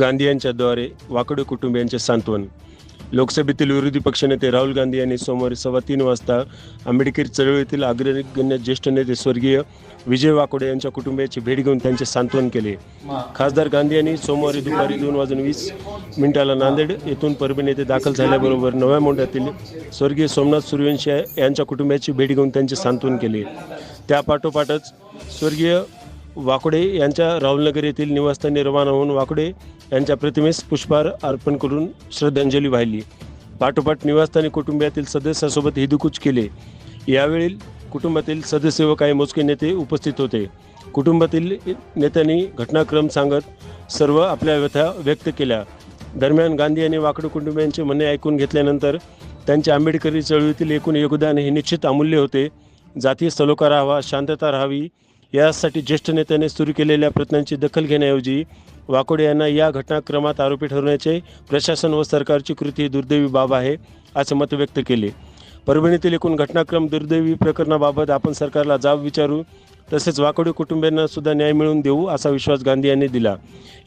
गांधी यांच्याद्वारे वाकडे कुटुंबियांचे सांत्वन. लोकसभेतील विरोधी पक्षनेते राहुल गांधी यांनी सोमवारी सव्वा तीन वाजता आंबेडकर चळवळीतील अग्रगण्य ज्येष्ठ नेते स्वर्गीय विजय वाकोडे यांच्या कुटुंबियाची भेट घेऊन त्यांचे सांत्वन केले. खासदार गांधी यांनी सोमवारी दुपारी दोन वाजून वीस मिनिटाला नांदेड येथून परभणी येथे दाखल झाल्याबरोबर नव्या मोंढ्यातील स्वर्गीय सोमनाथ सूर्यवंशी यांच्या कुटुंबियाची भेट घेऊन त्यांचे सांत्वन केले. त्यापाठोपाठच स्वर्गीय वाकोडे यांच्या राहुलनगर येथील निवासस्थान रवाना होऊन वाकोडे यांच्या प्रतिमेस पुष्पहार अर्पण करून श्रद्धांजली वाहिली. पाठोपाठ निवासस्थानी कुटुंबियातील सदस्यासोबत हिदुकूच केले. यावेळी कुटुंबातील सदस्य व काही मोजके नेते उपस्थित होते. कुटुंबातील नेत्यांनी घटनाक्रम सांगत सर्व आपल्या व्यथा व्यक्त केल्या. दरम्यान गांधी यांनी वाकडे कुटुंबियांचे म्हणणे ऐकून घेतल्यानंतर त्यांच्या आंबेडकरी चळवळीतील एकूण योगदान हे निश्चित अमूल्य होते. जातीय सलोखा राहावा शांतता राहावी यासाठी ज्येष्ठ नेत्याने सुरू केलेल्या प्रयत्नांची दखल घेण्याऐवजी वाकोडे यांना या घटनाक्रमात आरोपी ठरवण्याचे प्रशासन व सरकारची कृती दुर्दैवी बाब आहे असे मत व्यक्त केले. परभणीतील एकूण घटनाक्रम दुर्दैवी प्रकरणाबाबत आपण सरकारला जाब विचारू तसेच वाकोडे कुटुंबियांना सुद्धा न्याय मिळवून देऊ असा विश्वास गांधी यांनी दिला.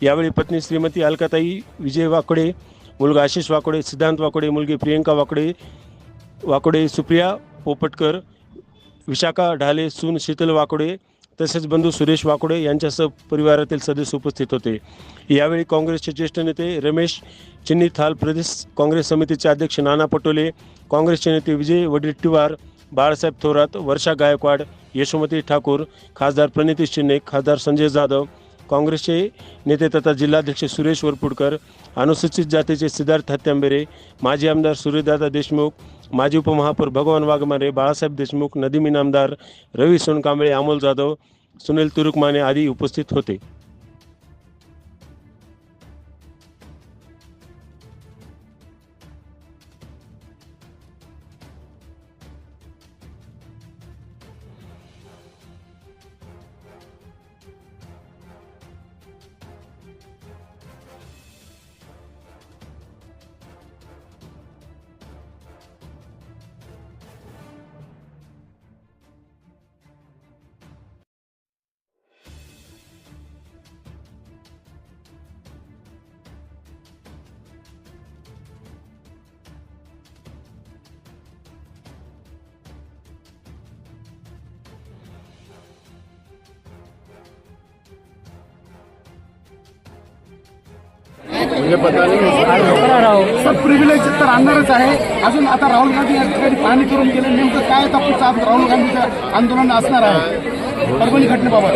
यावेळी पत्नी श्रीमती अलकाताई विजय वाकोडे मुलगा आशिष वाकोडे सिद्धांत वाकोडे मुलगी प्रियंका वाकोडे वाकोडे सुप्रिया पोपटकर विशाखा ढाले सून शीतल वाकोडे तसेच बंधू सुरेश वाकोडे यांच्यासह परिवारातील सदस्य उपस्थित होते. यावेळी काँग्रेसचे ज्येष्ठ नेते रमेश चिन्नीथाल प्रदेश काँग्रेस समितीचे अध्यक्ष नाना पटोले काँग्रेसचे नेते विजय वडेट्टीवार बाळासाहेब थोरात वर्षा गायकवाड यशोमती ठाकूर खासदार प्रणिती शिंदे खासदार संजय जाधव काँग्रेसचे नेते तथा जिल्हाध्यक्ष सुरेश वरपुडकर अनुसूचित जातीचे सिद्धार्थ हत्यांबेरे माजी आमदार सूर्यदादा देशमुख माजी उपमहापौर भगवान वाघमारे बाळासाहेब देशमुख नदीम इनामदार रवी सोनकांबळे अमोल जाधव सुनील तुरुकमाने आदी उपस्थित होते. सर प्रिव्हिलेज तर आणणारच आहे. अजून आता राहुल गांधी या ठिकाणी पाहणी करून गेले. नेमकं काय तपूचा राहुल गांधीचं आंदोलन असणार आहे? परभणी घटनेबाबत.